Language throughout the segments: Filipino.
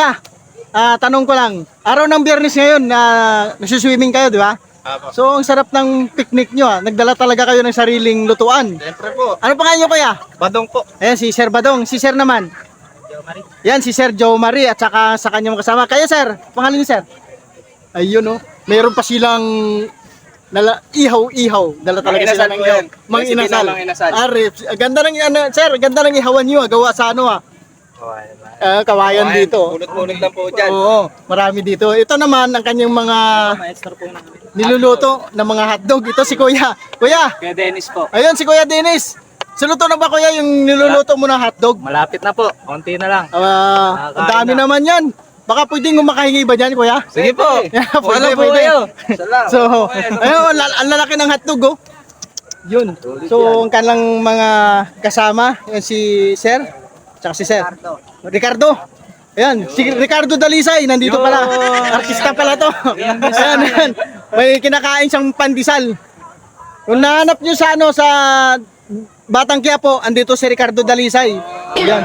Kuya, ah, tanong ko lang. Araw ng biyernes ngayon na nagsuswimming kayo, di ba? Apo. So, ang sarap ng picnic nyo. Ah. Nagdala talaga kayo ng sariling lutuan. Siyempre po. Ano pangalan nyo, Kuya? Badong po. Ayan, si Sir Badong. Si Sir naman. Yan, si Sir Joe Marie at saka sa kanyang kasama. Kayo, Sir. Pangalan niyo, Sir? Ayun, oh. Meron pa silang nala, ihaw-ihaw. Dala talaga sila ng ihaw. Mang inasal. na mang inasal. Ah, Ganda ng, ano, Sir, ganda ng ihawan nyo. ah. Gawa sa ano, ah. Ah, kawayan dito. Punot-punot lang po dyan. Oo, marami dito. Ito naman ang kanyang mga Maestro po namin. niluluto ng mga hotdog. Ito si Kuya. Kuya, Kuya Dennis po. ayun si Kuya Dennis. Suluto na ba Kuya yung niluluto mo ng hotdog? Malapit na po. Konti na lang. Ah, ang dami na. naman yan. Baka pwedeng makahingi ba dyan, Kuya? Sige po. Yeah, Wala pwede, po pwede. kayo. Salamat. So, ayun, lal- ang lalaki ng hotdog, oh. Yun. So, ang kanilang mga kasama, yan si Sir, tsaka si Sir. Ricardo. Ayan, si Ricardo Dalisay, nandito Yo! pala. Artista pala to. Ayan, ayan. May kinakain siyang pandesal. Kung nahanap nyo sa ano, sa Batang Quiapo, andito si Ricardo Dalisay. Ayan.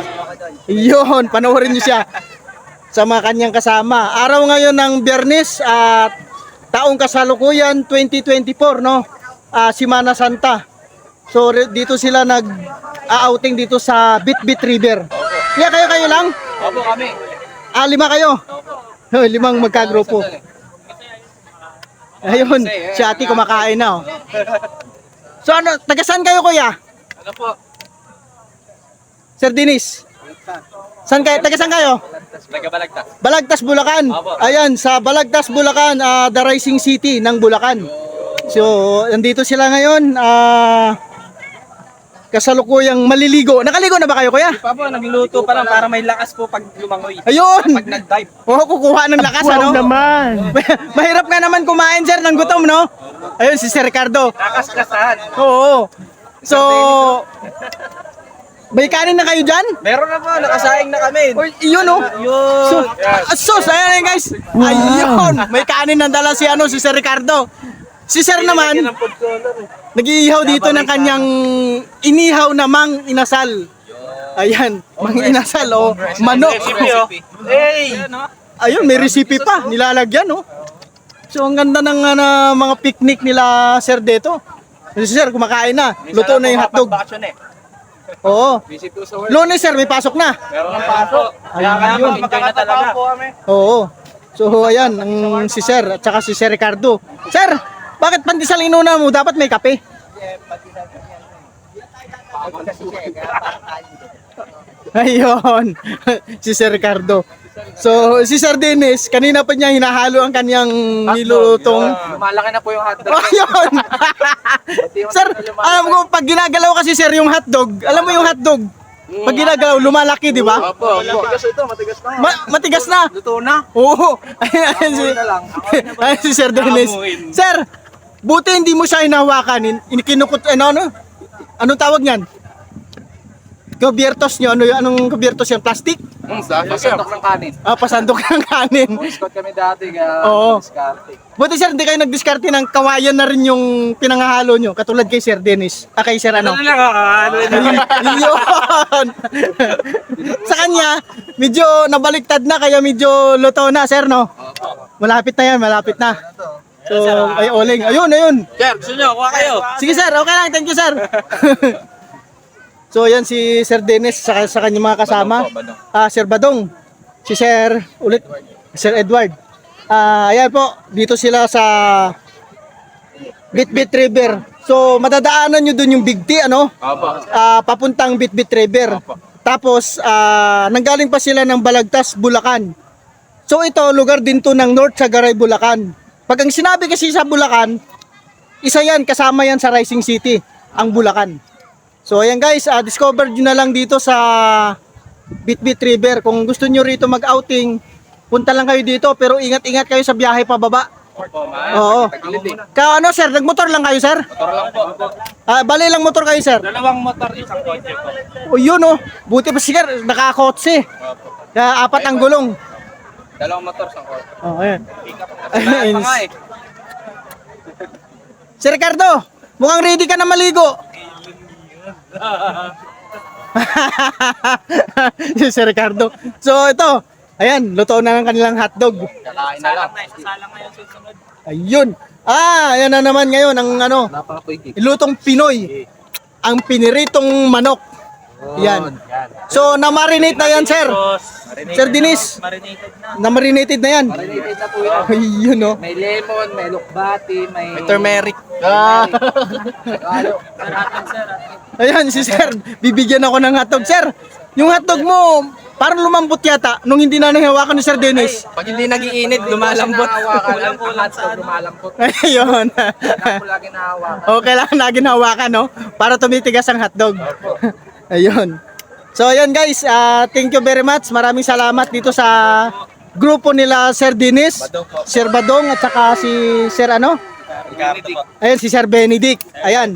Yun, panoorin nyo siya sa mga kanyang kasama. Araw ngayon ng Biyernes at taong kasalukuyan 2024 no. Ah, Simana Santa. So dito sila nag outing dito sa Bitbit River. Yeah, kayo kayo lang? Opo kami. Ah, lima kayo. Oh, limang magkagrupo. Ayun, si ate kumakain na. Oh. So ano, taga saan kayo kuya? Ano po? Sir Dinis. Saan kayo? Taga saan kayo? Nagabalagtas. Balagtas, Bulacan. Ayan, sa Balagtas, Bulacan, ah, the rising city ng Bulacan. So, nandito sila ngayon. ah kasalukuyang maliligo. Nakaligo na ba kayo, kuya? Pa po, nagluluto pa lang para may lakas po pag lumangoy. Ayun! Pag nag-dive. Oh, kukuha ng lakas, ano? naman. Mahirap nga naman kumain, sir, ng gutom, no? Ayun, si Sir Ricardo. Kakas-kasahan. Oo. So, may kanin na kayo dyan? Meron na po, nakasaing na kami. Oy, iyon, oh. Yun. So, ah, sus, ayan guys. Ayun, may kanin na dala si ano si Sir Ricardo. Si Sir naman, color. nag-iihaw dito ng kanyang inihaw na mang inasal. Ayan, mang inasal o manok. Recipe oh. Hey! Ayun, may recipe pa, nilalagyan oh. So ang ganda ng ano, mga picnic nila Sir dito. Si Sir kumakain na, luto na yung hotdog. Eh. Oo. Lunes Sir, may pasok na. Meron ng pasok. Ayun. na talaga. po kami. Oo. So ayan, ang si Sir at saka si Sir Ricardo. Sir, bakit pandesal inuna mo? Dapat may kape. Ayun, si Sir Ricardo. So, si Sir Dennis, kanina pa niya hinahalo ang kanyang nilutong. Malaki na po yung hotdog. Ayun! sir, alam ko, pag ginagalaw kasi sir yung hotdog, alam mo yung hotdog, pag ginagalaw, lumalaki, di ba? Opo, matigas ito, matigas na. Ma- matigas na. Luto na. Oo. Ayun, ayun si, na lang. ayun si Sir Dennis. Sir, buti hindi mo siya hinahawakan. In- Inikinukot, ano, ano? Anong tawag niyan? Kubiertos nyo, ano yung anong kubiertos yan? Plastic? Hmm, sa pasandok ng kanin. Ah, pasandok ng kanin. Scout kami dati kaya Oo. diskarte. Buti sir, hindi kayo nagdiskarte ng kawayan na rin yung pinangahalo nyo. Katulad kay Sir Dennis. Ah, kay Sir ano? lang ano Yun! Sa kanya, medyo nabaliktad na, kaya medyo luto na, sir, no? Malapit na yan, malapit na. So, ay, oling. Ayun, ayun. Sir, gusto nyo, kuha kayo. Sige, sir. Okay lang. Thank you, sir. so, yan si Sir Dennis sa, sa kanyang mga kasama. Ah, Sir Badong. Si Sir, ulit, Sir Edward. Ah, ayan po. Dito sila sa Bitbit River. So, madadaanan nyo dun yung Big T, ano? Opo. ah, papuntang Bitbit River. Tapos, ah, nanggaling pa sila ng Balagtas, Bulacan. So, ito, lugar din to ng North Sagaray, Bulacan. Pag ang sinabi kasi sa Bulacan, isa yan, kasama yan sa Rising City, ang Bulacan. So, ayan guys, ah, discover nyo na lang dito sa Bitbit River. Kung gusto nyo rito mag-outing, punta lang kayo dito, pero ingat-ingat kayo sa biyahe pababa. Opo, Oo. Ka ano sir, nagmotor lang kayo sir? Motor lang po. Ah, bali lang motor kayo sir. Dalawang motor, isang kotse po. O yun oh, buti pa sigar, nakakotse. Opo. Kaya apat ang gulong. Dalawang motor, isang kotse. Oh, ayan. Pick up na. Ayun. Ayun. Pa nga eh. Si Ricardo, mukhang ready ka na maligo. si Sir Ricardo. So ito, Ayan, luto na ng kanilang hotdog. Kakain na lang. Ayun. Ah, ayan na naman ngayon ang ano, Napaka-quick. lutong Pinoy. Ang piniritong manok. Yan. So, na-marinate na yan, sir. Sir Dinis. Na-marinated na yan. Marinated na po yan. Ayun, oh. May lemon, may lukbati, may... May turmeric. Ah. Halo. Ayan, si sir. Bibigyan ako ng hotdog. Sir, yung hotdog mo, parang lumambot yata nung hindi na nahihawakan ni Sir Dennis. Pag hindi nagiinit, lumalambot. Kulang-kulang sa lumalambot. Ayun. Kailangan ko lagi nahawakan. o, kailangan na ginawakan, no? Para tumitigas ang hotdog. Ayun. So, ayun guys, ah, thank you very much. Maraming salamat dito sa grupo nila Sir Dennis, Sir Badong, at saka si Sir ano? Ayan, si Sir Benedict. Ayan.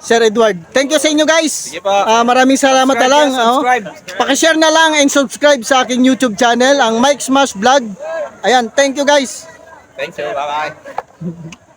Sir Edward. Thank you sa inyo guys. Ah, maraming salamat na lang. oh. subscribe. Pakishare na lang and subscribe sa aking YouTube channel, ang Mike Smash Vlog. Ayan, thank you guys. Thanks, sir. Bye-bye.